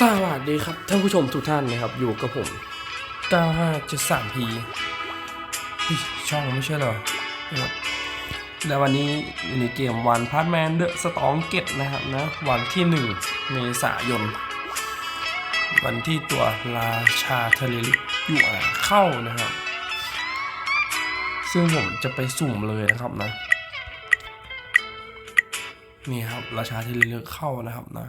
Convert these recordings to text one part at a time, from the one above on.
สวัสดีครับท่านผู้ชมทุกท่านนะครับ อยู่กับผม 9573P ช่องไม่ใช่เหรอนะครับและวันนี้อยู่ในเกมวันพาร์ทแมนเดอะสตองเกตนะครับนะวันที่ 1 เมษายน วันที่ตัวราชาเทเลลิกอยู่อ่าเข้านะครับ ซึ่งผมจะไปสุ่มเลยนะครับนะ นี่ครับราชาเทเลลิกเข้านะครับนะ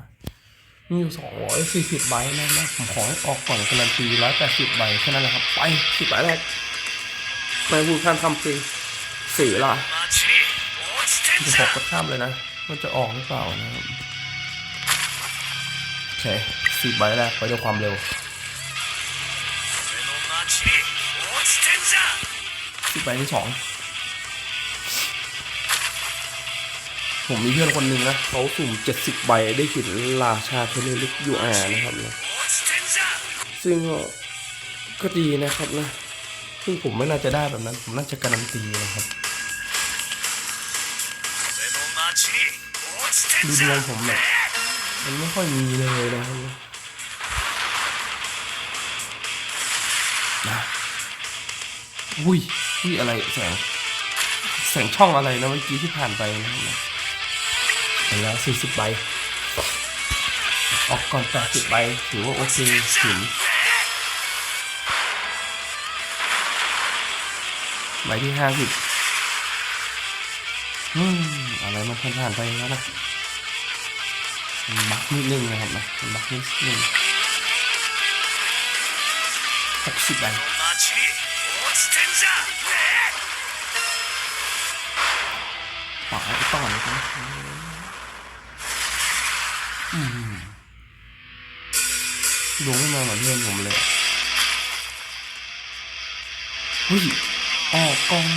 มีอยู่สองร้อยสี่สิบใบนะนะผมขอให้ออกก่อนการันตีร้อยแปดสิบใบแค่นั้นแหละครับ ไปสิบใบแรกไปพูดท่านคำเพลงสี่ละจะขอก็ข้ามเลยนะว่าจะออกหรือเปล่านะครับ โอเคสิบใบแรกไปด้วยความเร็วสิบใบที่สอง ผมมีเพื่อนคนหนึ่งนะเขาสุ่มเจ็ดสิบใบได้หินราชาเทเลลิกยูอานะครับนะซึ่งก็ก็ดีนะครับนะ ซึ่งผมไม่น่าจะได้แบบนั้น ผมน่าจะการันตีนะครับดูดวงผมแบบมันไม่ค่อยมีเลยนะครับนะอุ้ยอุ้ยอะไรแสงแสงช่องอะไรนะเมื่อกี้ที่ผ่านไปนะครับนะ ห็นแล้วสี่สิบใบ ออกก่อนแปดสิบใบ ถือว่าโอเคถึงใบที่ห้าอืมอะไรมันผ่านไปแล้วนะมันบักนิดนึงนะครับนะมันบักนิดนึงหกสิบใบ ดวงไม่มาเหมือนเพื่อนผมเลยเฮ้ยออกก่อน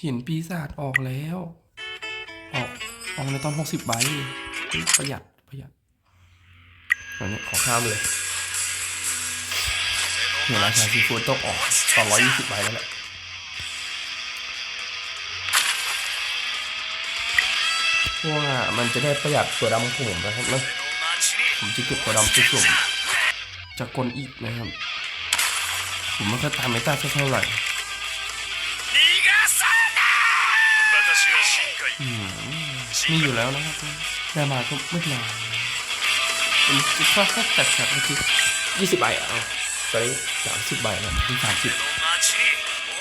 หินปีศาจออกแล้ว ออกออกในตอนหกสิบใบประหยัดประหยัดอันนี้ขอข้ามเลยเห็นราชาซีฟูดต้องออกตอนร้อยยี่สิบใบแล้วแหละ เพราะว่ามันจะได้ประหยัดตัวดำของผมนะครับนะผมจะเก็บตัวดำไปสุ่มจากกลอีกนะครับ ผมไม่ค่อยตามเมตาเท่าไหร่อืมมีอยู่แล้วนะครับได้มาก็ไม่นานผมคิดว่าแค่จัดจัดเมื่อกี้ยี่สิบใบอะเอาตอนนี้สามสิบใบนะที่สามสิบ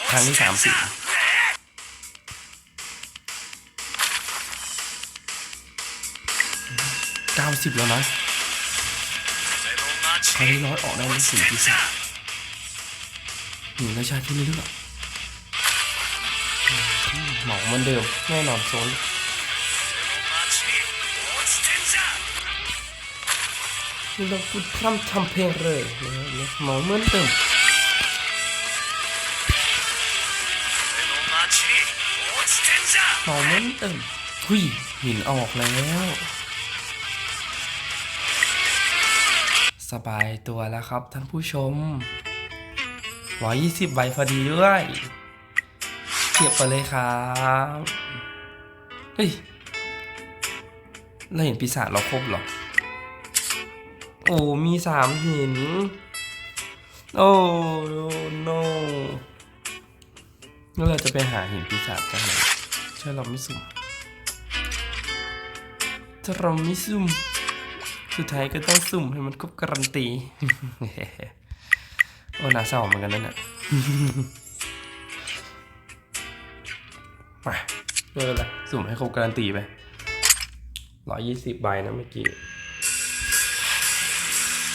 ครั้งที่สามสิบ เก้าสิบแล้วนะครั้งที่ร้อยออกได้ในสี่ที่สามหนึ่งราชาที่ไม่เลือกหมาเหมือนเดิมแน่นอนโซนไม่ต้องพูดพร่ำทำเพลงเลยนะหมาเหมือนเดิมหมาเหมือนเดิมหุยหินออกแล้ว สบายตัวแล้วครับท่านผู้ชม 120ใบพอดีด้วยเก็บไปเลยครับ เฮ้ย เราเห็นปีศาจเราครบหรอ โอ้ มีสามหิน โอ้ no แล้วเราจะไปหาหินปีศาจจากไหนถ้าเราไม่สุ่มเราไม่สุ่ม สุดท้ายก็ต้องสุ่มให้มันครบการันตี โอ้น่าเศร้าเหมือนกันนั่นแหละมาไม่เป็นไรสุ่มให้ครบการันตีไปร้อยยี่สิบใบนะเมื่อกี้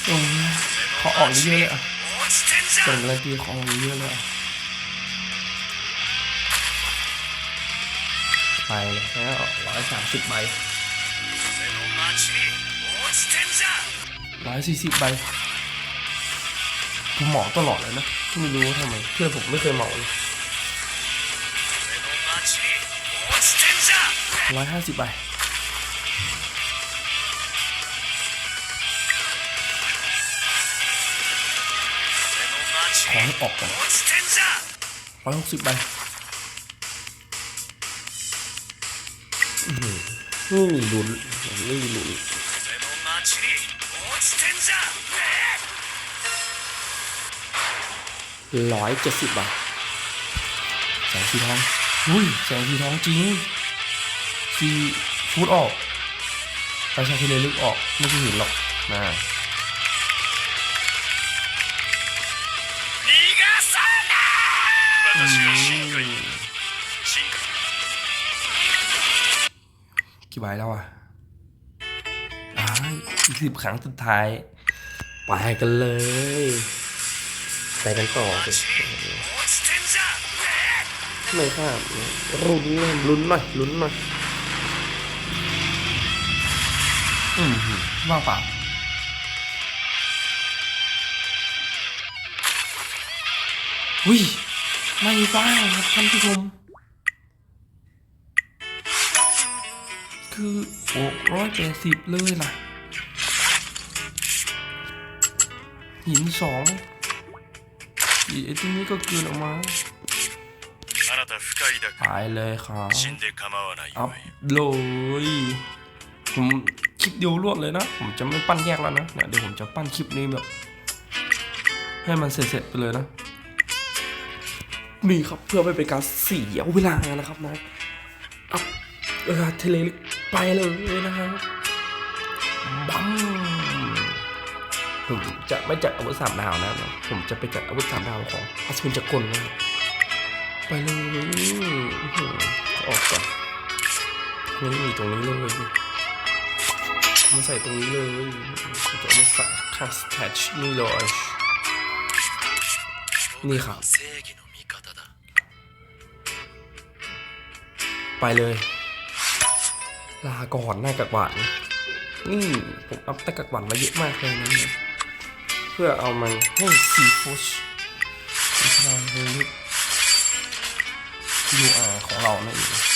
โอ้ขอออกเยอะเลยอะเปิดการันตีขอออกเยอะเลยอะไปแล้วร้อยสามสิบใบ ร้อยสี่สิบใบผมเหมาตลอดเลยนะ ไม่รู้ทำไมเพื่อนผมไม่เคยเหมาเลยร้อยห้าสิบใบขอให้ออกก่อนร้อยหกสิบใบอื้อหือไม่มีลุ้นไม่มีลุ้น ร้อยเจ็ดสิบบาทแสงสีทองอุ้ยแสงสีทองจริงสีฟูดออกไปชาทีเลยลึกออกไม่ใช่หินหรอกมาคิวใบแล้วอะอีกสิบครั้งสุดท้าย ไปกันเลย ไปกันต่อไม่ข้ามรุนเลยลุ้นหน่อยลุ้นหน่อยอืมว่างเปล่าวิไม่บ้าครับท่านผู้ชม คือหกร้อยแปดสิบเลยนะหินสอง ไอ้ที่นี่ก็คืนออกมาหายเลยครับอัพเลยผมคลิปเดียวรวดเลยนะ ผมจะไม่ปั้นแยกแล้วนะเน่ยเดี๋ยวผมจะปั้นคลิปนี้แบบให้มันเสร็จๆไปเลยนะนี่ครับเพื่อไม่เป็นการเสียเวลานะครับนะอัพเออทะเลไปเลยนะครับบัง ผมจะไม่จัดอาวุธสามดาวนะ ผมจะไปจัดอาวุธสามดาวของอาชินจักรนะไปเลยออกก่อนนี่มีตรงนี้เลยมาใส่ตรงนี้เลยจะมาใส่คาสแทชนี่เลยนี่ครับ ไปเลย ลาก่อนหน้ากากหวานนี่ผมอัพหน้ากากหวานมาเยอะมากเลยนะ เพื่อเอามันให้ซีฟูชไม่ใช่เลยยูอาของเรานั่นเอง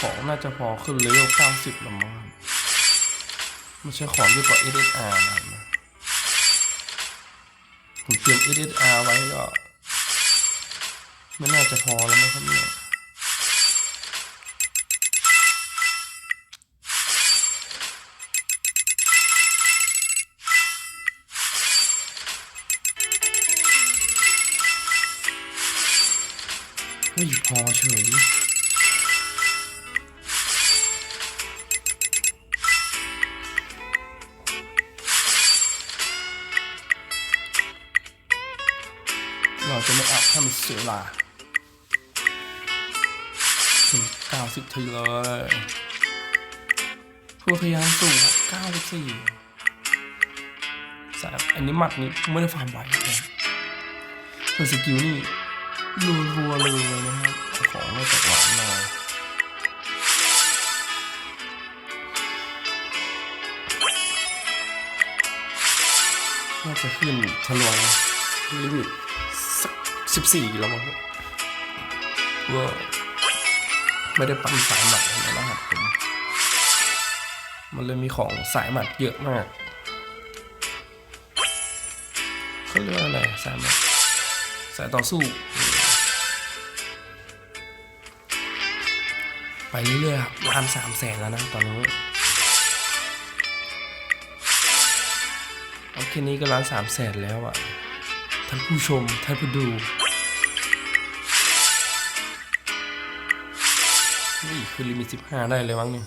ของน่าจะพอขึ้นเลเวล90ละมั้งไม่ใช่ของที่กว่า SSR นะครับนะผมเตรียม SSR ไว้ก็ ไม่น่าจะพอแล้วมั้งครับเนี่ย ฮ้ยพอเฉยเราจะไม่อัพให้มันเสียเวลาถึง90ทีเลยผู้พยายามสูง94สามอันนี้หมัดนี้ไม่ได้ฟาร์มไว้นะส่วนสกิลนี่ รัวๆเลยนะครับของมาจากหวานมาน่าจะขึ้นทะลวงลิมิตสักสิบสี่แล้วมั้งว่าไม่ได้ปั๊มสายหมัดอะไรนะครับผมมันเลยมีของสายหมัดเยอะมากเขาเรียกว่าอะไรสายหมัดสายต่อสู้ ไปเรื่อยๆครับล้านสามแสนแล้วนะตอนนี้โอเคนี้ก็ล้านสามแสนแล้วอะ ท่านผู้ชม ท่านผู้ดูนี่คือลิมิตสิบห้าได้เลยมั้งเนี่ย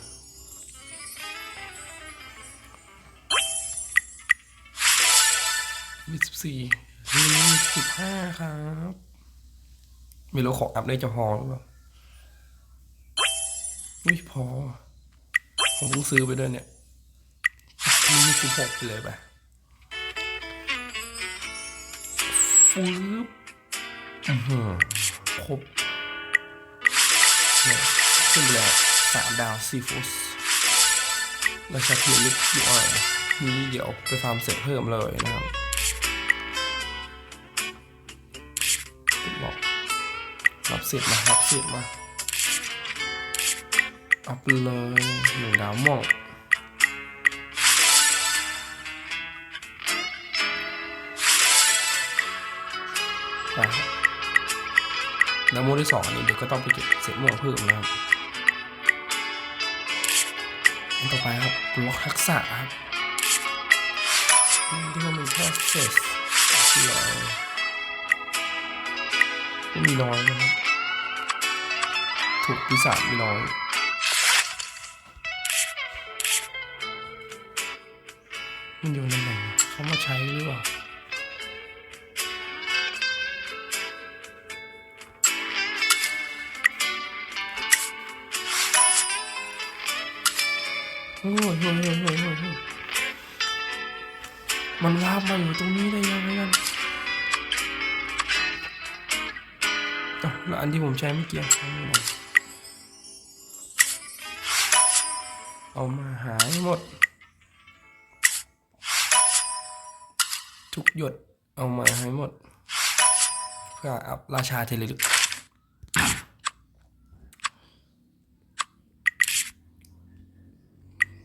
ลิมิตสิบสี่ลิมิตสิบห้าครับ ไม่รู้ของอัพได้จะพอหรือเปล่า ไม่พอ ผมเพิ่งซื้อไปด้วยเนี่ยมิตสิบหกไปเลยไปฟืบอื้อหือครบเนี่ยขึ้นไปแล้วสามดาวซีฟูสราชาเทียนลึกอยู่อะนี้เดี๋ยวไปฟาร์มเสร็จเพิ่มเลยนะครับบอกรับเสร็จมารับเสร็จมา อัพเลยหนึ่งดาวม่วงไปครับแล้วโมที่สองอันนี้เดี๋ยวก็ต้องไปเก็บเศษม่วงเพิ่มนะครับอันต่อไปครับบล็อกทักษะครับนี่ที่มันเป็นแค่เซสที่ร้อยไม่มีน้อยนะครับถูกปีศาจมีน้อย มันอยู่ในไหนเขามาใช้หรือเปล่าโอ้ยโอ้ยโอ้ยโอ้ยโอ้ยโอ้ยมันวาบมาอยู่ตรงนี้ได้ยังไงกันแล้วอันที่ผมใช้เมื่อกี้เอามาไหนเอามาหายหมด ทุกหยดเอามาให้หมด เพื่ออัพราชาเทเลลึก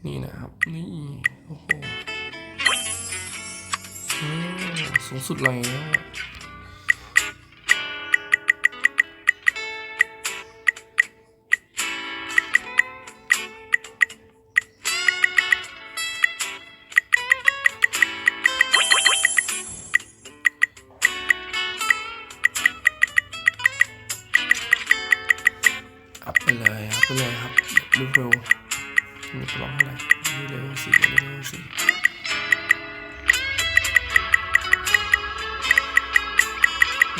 นี่นะครับ นี่ โอ้โหสูงสุดเลยนะ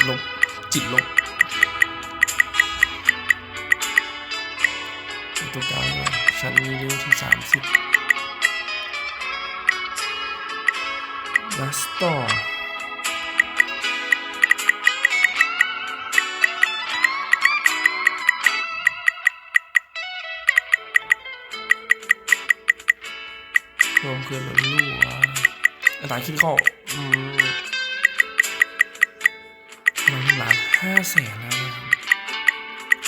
ลบจิตลบตัวกลางชั้นนี้เลเวลที่สามสิบดัสตอร์รวมเกินแล้วลูกอะอัตราคิดเข้าอืม แสนแล้วนะครับ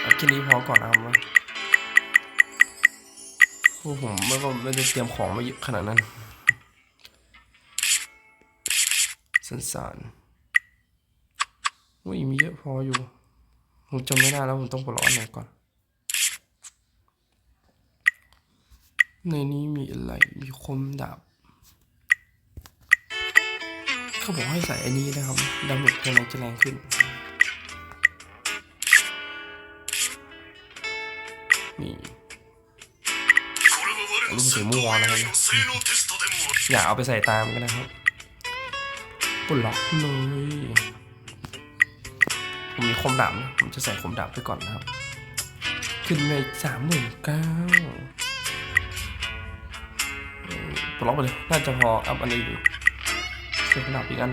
เอาแค่นี้พอก่อนนะครับนะพวกผมไม่ว่าไม่ได้เตรียมของมาเยอะขนาดนั้นสันสานอุ้ยมีเยอะพออยู่ ผมจำไม่ได้แล้วผมต้องไปรออันไหนก่อน ในนี้มีอะไร มีคมดาบเขาบอกให้ใส่อันนี้นะครับ ดาเมจกำลังจะแรงขึ้น นี่อันนี้เป็นสีม่วงนะครับ อย่าเอาไปใส่ตามกันนะครับปล็อกเลยผมมีคมดาบนะผมจะใส่คมดาบไปก่อนนะครับ ขึ้นในสามหมื่นเก้า ปลดล็อกไปเลยน่าจะพออัพอันนี้ดูเสียคมดาบอีกอัน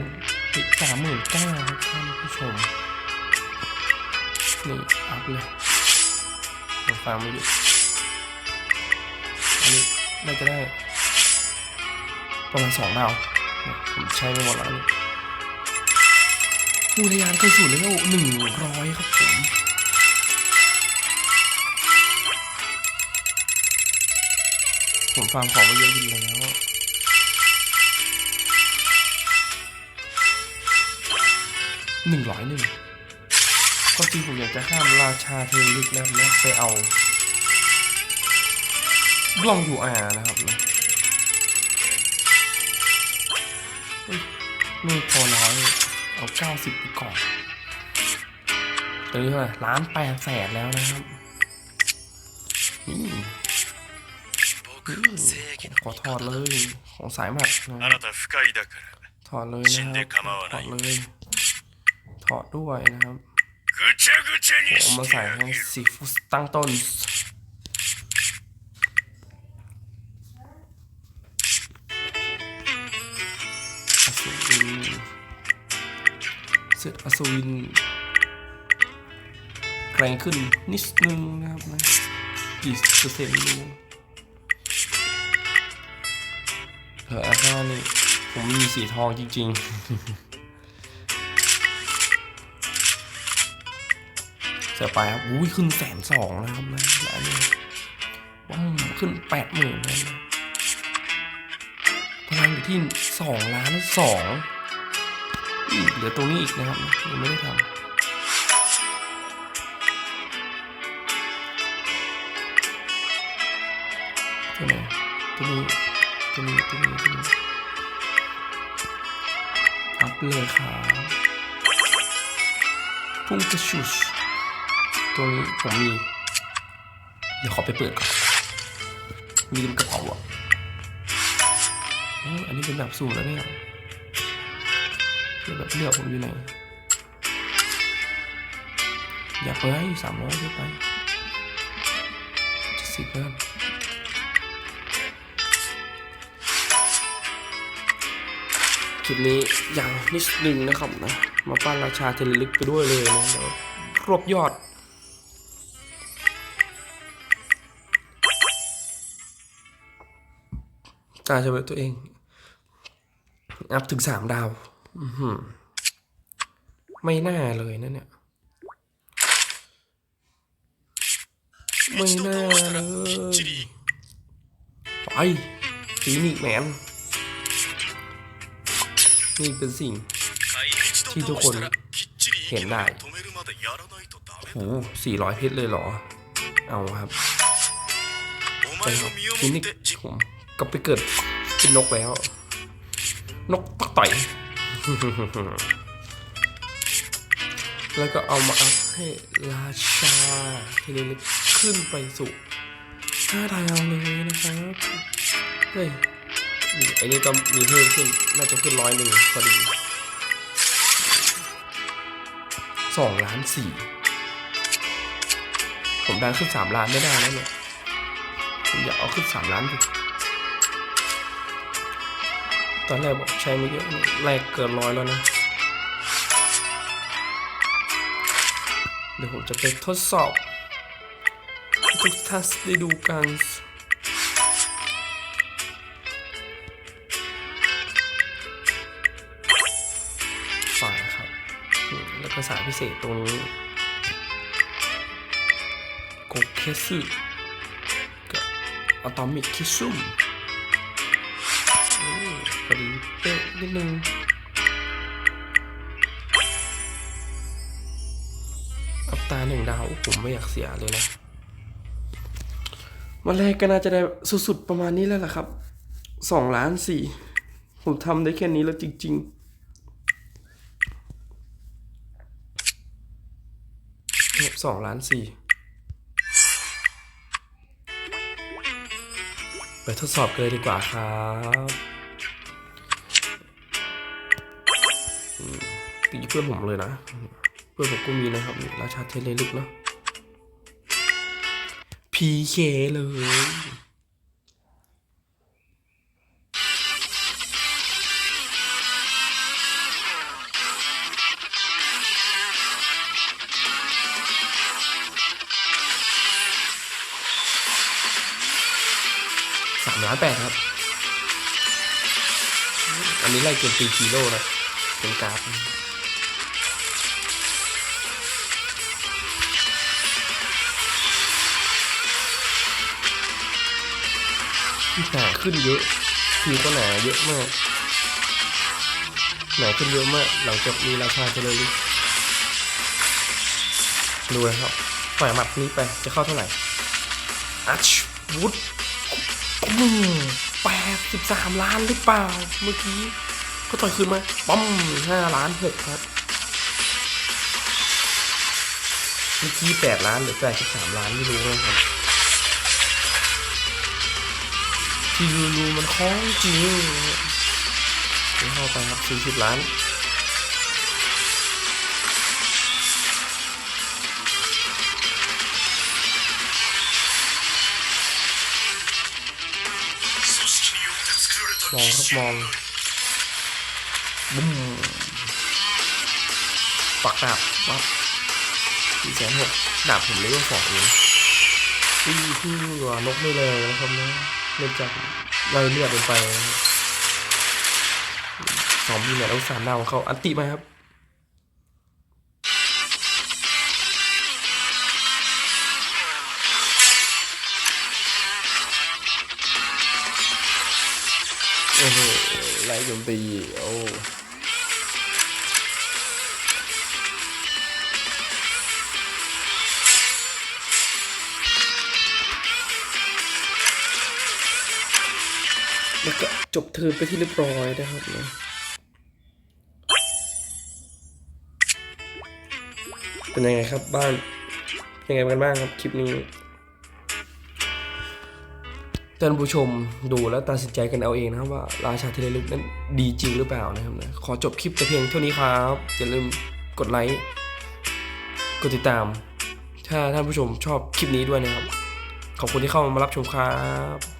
อีกสามหมื่นเก้าครับท่านผู้ชม นี่อัพเลยผมฟังไม่หยุดอันนี้น่าจะได้ประมาณสองดาวผมใช้ไปหมดแล้วนี่ดูทะยานขึ้นสู่เลเวลหนึ่งร้อยครับผม ผมฟังของมาเยอะอยู่แล้ว หนึ่งร้อยหนึ่งก็จริงผมอยากจะห้ามราชาเทลิกนะครับแล้วไปเอาบลองอยู่อานะครับนะไม่พอน้อยเอาเก้าสิบไปก่อนตอนนี้ไหร่ล้านแปดแสนแล้วนะครับนี่ ขอถอดเลย ของสายมาดถอดเลยนะครับถอดเลยถอดด้วยนะครับผมมาใส่ให้สีฟุสตั้งต้นเสร็จอสูรินแรงขึ้นนิดนึงนะครับนะกี่เปอร์เซ็นต์รู้ เอออาซ่านี่ผมไม่มีสีทองจริง ๆ เสียไปครับ อุ้ยขึ้นแสนสองนะครับนะและอันนี้ป้อมขึ้นแปดหมื่นเลยนะพลังอยู่ที่สองล้านสองอีกเหลือตรงนี้อีกนะครับยังไม่ได้ทำตัวไหน ตัวนี้ตัวนี้ตัวนี้อัพเลยครับพุ่งกระชุชตัวนี้ผมมี เดี๋ยวขอไปเปิดก่อนมีกระเป๋าอะอันนี้เป็นแบบสูตรแล้วเนี่ยเดี๋ยวแบบเลือกผมอยู่ไหนอย่าไปสามร้อยไปจะสิบแล้วค ลิปนี้อย่างนิดนึงนะครับนะ มาปั้นราชาเทเลลึกไปด้วยเลยนะเดี๋ยวรวบยอดกล้าจะเป็นตัวเอง อัพถึงสามดาวไม่น่าเลยนะเนี่ย ไม่น่าเลยไปฟีนิกแมน นี่เป็นสิ่งที่ทุกคนเห็นได้โหสี่ร้อยเพชรเลยเหรอ เอาครับไปครับฟีนิกผมก็ไปเกิดเป็นนกแล้ว นกปักต่แล้วก็เอามาอัพให้ราชาทีนี้ขึ้นไปสู่ห้าดาวเลยนะครับ เฮ้ย อ้นี่ก็มีเพิ่มขึ้น น่าจะขึ้นร้อยหนึ่งพอดีสองล้านสี่ผมได้ขึ้นสามล้านไม่ได้แล้วเนี่ยผมอยากเอาขึ้นสามล้านดิตอนแรกบอกใช้ไม่เยอะแรกเกินร้อยแล้วนะ เดี๋ยวผมจะไปทดสอบทุกท่านได้ดูกัน อืมแล้วก็สาพิเศษตรงนี้โกเคสึกับอะตอมิกคิซุมพอดีเป๊ะนิดนึงอัพตาหนึ่งดาว ผมไม่อยากเสียเลยนะ วันแรกก็น่าจะได้สุดๆประมาณนี้แล้วล่ะครับสองล้านสี่ผมทำได้แค่นี้แล้วจริง ๆ เนี่ยสองล้านสี่ไปทดสอบกันเลยดีกว่าครับตีเพื่อนผมเลยนะ เพื่อนผมก็มีนะครับราชาเทเลลึกเนาะ PK เลย ล้านแปดครับ อันนี้ไล่เกมตีฮีโร่นะเป็นการ์ดหนาขึ้นเยอะผิวก็หนาเยอะมาก หนาขึ้นเยอะมาก หลังจากมีราคาจะเลยดูนะครับปล่อยหมัดนี้ไปจะเข้าเท่าไหร่อัชวุฒ แปดสิบสามล้านหรือเปล่า เมื่อกี้ ก็ต่อยคืนมาปั๊มห้าล้านหกครับเมื่อกี้แปดล้านหรือแปดสิบสามล้านไม่รู้นะครับที่รูรูมันคล้องจริงเข้าไปครับสี่สิบล้าน มองครับมองบุ้มปักดาบวับสี่แสนหกดาบผมเลี้ยงสองเองตีที่ว่านกไม่เลยนะครับนะเนื่องจากไล่เลือดลงไปนะครับสองมีเนี่ยเอาสามดาวของเขาอันติมาครับ โจมตีโอ้แล้วก็จบเทิร์นไปที่เรียบร้อยนะครับเนะเป็นยังไงครับบ้าน ยังไงกันบ้างครับคลิปนี้ ท่านผู้ชมดูแล้วตัดสินใจกันเอาเองนะครับว่าราชาเทเลลึกนั้นดีจริงหรือเปล่านะครับนะขอจบคลิปแต่เพียงเท่านี้ครับอย่าลืมกดไลค์กดติดตาม ถ้าท่านผู้ชมชอบคลิปนี้ด้วยนะครับ ขอบคุณที่เข้ามารับชมครับ